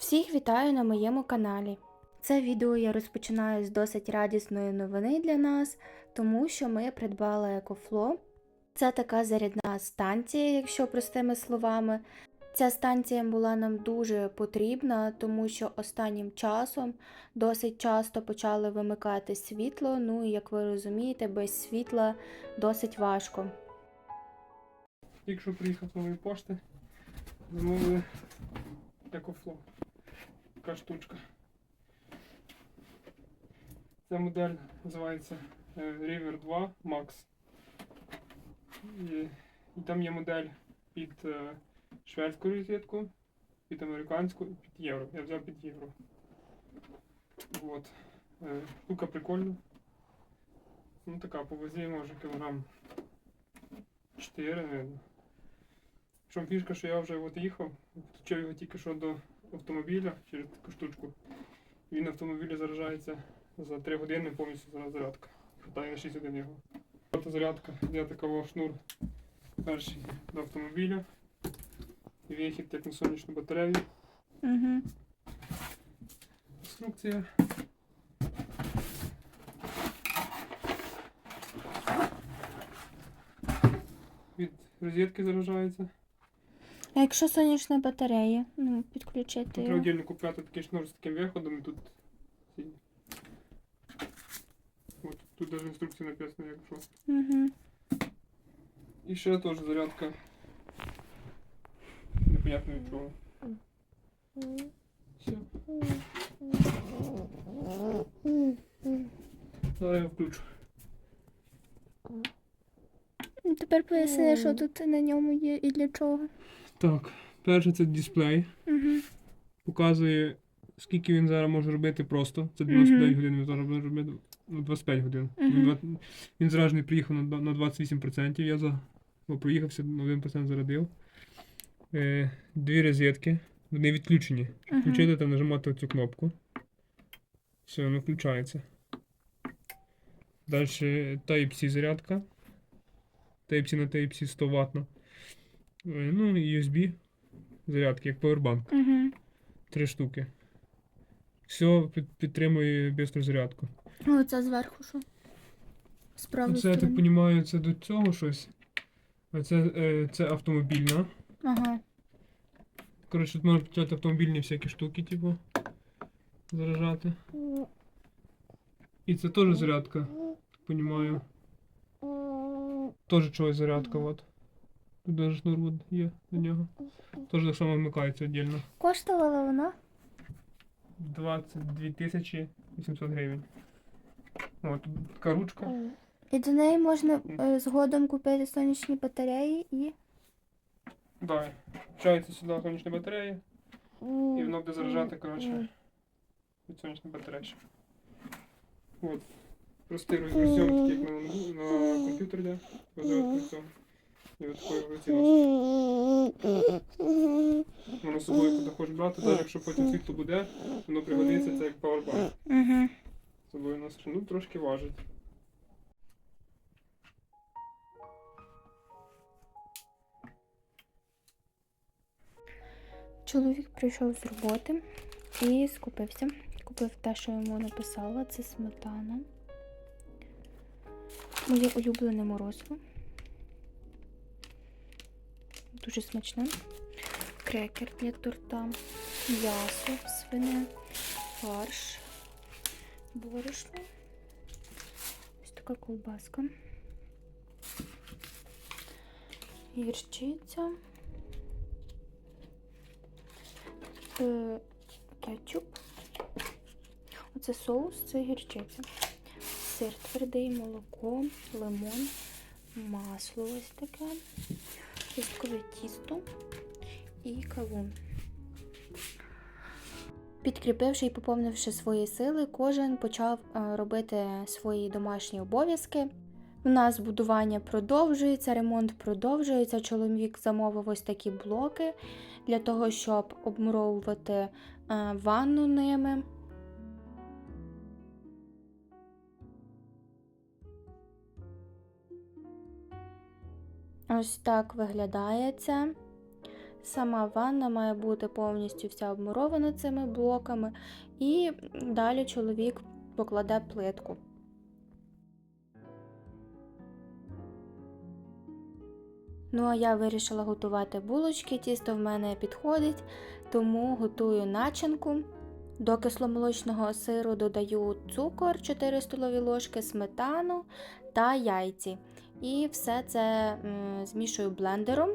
Всіх вітаю на моєму каналі. Це відео я розпочинаю з досить радісної новини для нас, тому що ми придбали EcoFlow. Це така зарядна станція, якщо простими словами. Ця станція була нам дуже потрібна, тому що останнім часом досить часто почали вимикати світло. Ну і як ви розумієте, без світла досить важко. Тільки що приїхав нової пошти, замовили EcoFlow. Така штучка. Ця модель називається е, River 2 Max. І, і там є модель під е, шведську розетку, під американську і під євро. Я взяв під євро. От. Е, Штука прикольна. Ну така по вазі може кілограм 4, наверное. Що фішка, що я вже от їхав, включив його тільки що до автомобіля через таку штучку. Він автомобілі заражається за 3 години повністю зараз зарядка. Хватає на 6 годин його. От зарядка, я такого шнур перший до автомобіля. І вихід як на сонячну батарею. Угу. Інструкція. Від розетки заражається. А якщо сонячна батарея, ну, підключити треба його. отдельно купляти такий шнур з таким виходом і тут. ці- От, тут навіть інструкція написана, як що. Угу. І ще теж зарядка. Непонятно від чого. Все. Зараз я включу. Ну, Тепер поясни, що тут на ньому є і для чого. Так, перше це дисплей. Угу. Показує, скільки він зараз може робити просто. Це 99 Мгм. годин, він зараз може робити ну, 25 годин. Мгм. Він, він зражений приїхав на, на 28%. Я за, бо проїхався, на 1% зарадив. Е, дві розетки. Вони відключені. Мгм. включити, треба нажимати цю кнопку. Все, воно включається. Далі Type-C зарядка. Type-C на Type-C 100 ватна. Ну і USB зарядки, як powerbank. Угу. Три штуки. Все підтримує бистру зарядку. Оце зверху що? Справа Це, я так розумію, це до цього щось. А це, е, це автомобільна. Ага. Коротше, тут можна підключати автомобільні всякі штуки, типу. Заражати. І це теж зарядка, так розумію. Теж чогось зарядка, от. Даже шнур є до нього. Теж так само вмикається віддільно. Коштувала вона? 22 тисячі 800 гривень. От, тут така ручка. І до неї можна е, згодом купити сонячні батареї і. Да, включається сюди сонячна батарея, і воно буде заражати, коротше, від сонячної батареї. От. Простий розйом, такий, як на, на комп'ютері, де розрядка цього. І от такої вулиці Воно з собою куди хочеш брати, навіть якщо потім світло буде, воно пригодиться, це як пауербанк. Угу. З собою носиш. Ну, трошки важить. Чоловік прийшов з роботи і скупився. Купив те, що йому написала. Це сметана. Моє улюблене морозиво. Дуже смачне. Крекер для торта, м'ясо свине, фарш, борошно. Ось така ковбаска. Гірчиця. Е, кетчуп. Оце соус, це гірчиця. Сир твердий, молоко, лимон, масло ось таке, кісткове тісто і кавун. Підкріпивши і поповнивши свої сили, кожен почав е, робити свої домашні обов'язки. У нас будування продовжується, ремонт продовжується. Чоловік замовив ось такі блоки для того, щоб обмуровувати е, ванну ними. Ось так виглядає це. Сама ванна має бути повністю вся обмурована цими блоками, і далі чоловік покладе плитку. Ну, а я вирішила готувати булочки. Тісто в мене підходить, тому готую начинку. До кисломолочного сиру додаю цукор 4 столові ложки, сметану та яйці. І все це змішую блендером.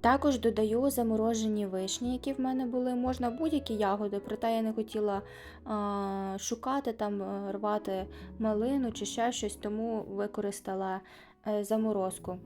Також додаю заморожені вишні, які в мене були. Можна будь-які ягоди, проте я не хотіла а, шукати там, е, рвати малину чи ще щось, тому використала е, заморозку.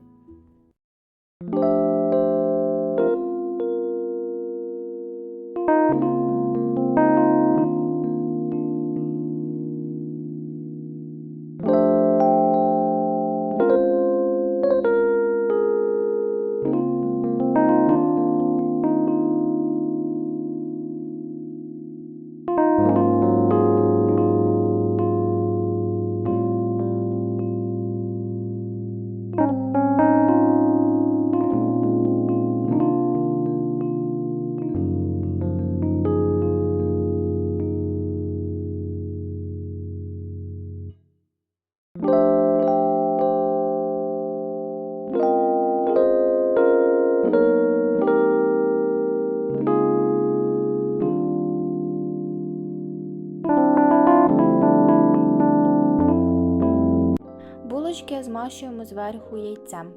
Змащуємо зверху яйцем.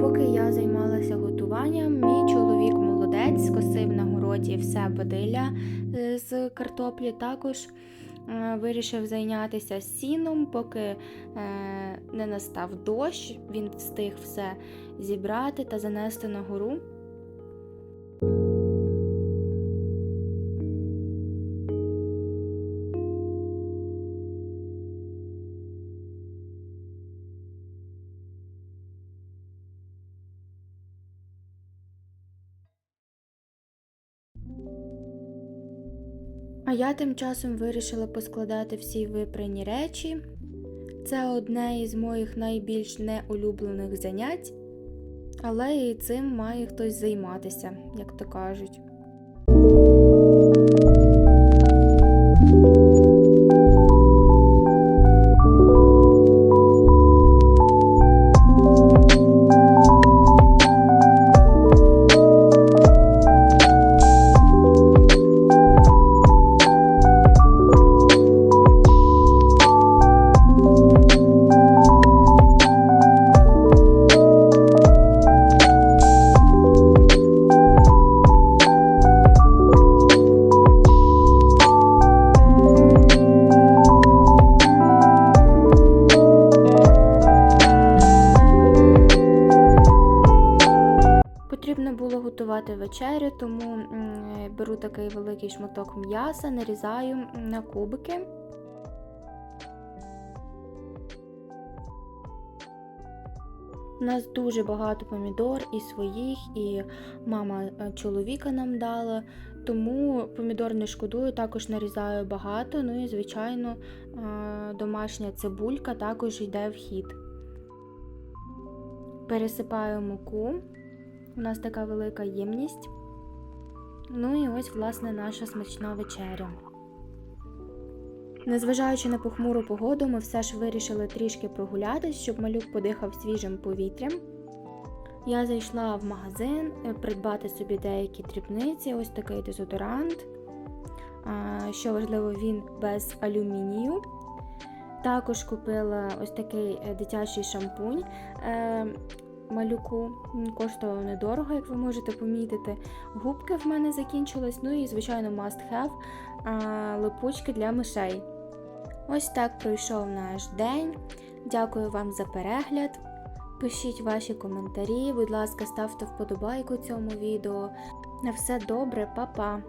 Поки я займалася готуванням, мій чоловік молодець, скосив на городі все бадилля е, з картоплі. Також вирішив зайнятися сіном, поки е, не настав дощ, він встиг все зібрати та занести на гору. А я тим часом вирішила поскладати всі випрані речі. Це одне із моїх найбільш неулюблених занять, але і цим має хтось займатися, як то кажуть. Готувати вечерю, тому беру такий великий шматок м'яса, нарізаю на кубики. У нас дуже багато помідор і своїх, і мама е, чоловіка нам дала, тому помідор не шкодую, також нарізаю багато. Ну і, звичайно, е, домашня цибулька також йде в хід. Пересипаю муку. У нас така велика ємність. Ну і ось, власне, наша смачна вечеря. Незважаючи на похмуру погоду, ми все ж вирішили трішки прогулятись, щоб малюк подихав свіжим повітрям. Я зайшла в магазин е, придбати собі деякі дрібниці, ось такий дезодорант. Що важливо, він без алюмінію. Також купила ось такий е, дитячий шампунь. Малюку. Він коштував недорого, як ви можете помітити. Губки в мене закінчились, ну і, звичайно, must have липучки для мишей. Ось так пройшов наш день. Дякую вам за перегляд. Пишіть ваші коментарі, будь ласка, ставте вподобайку цьому відео. На все добре, па-па!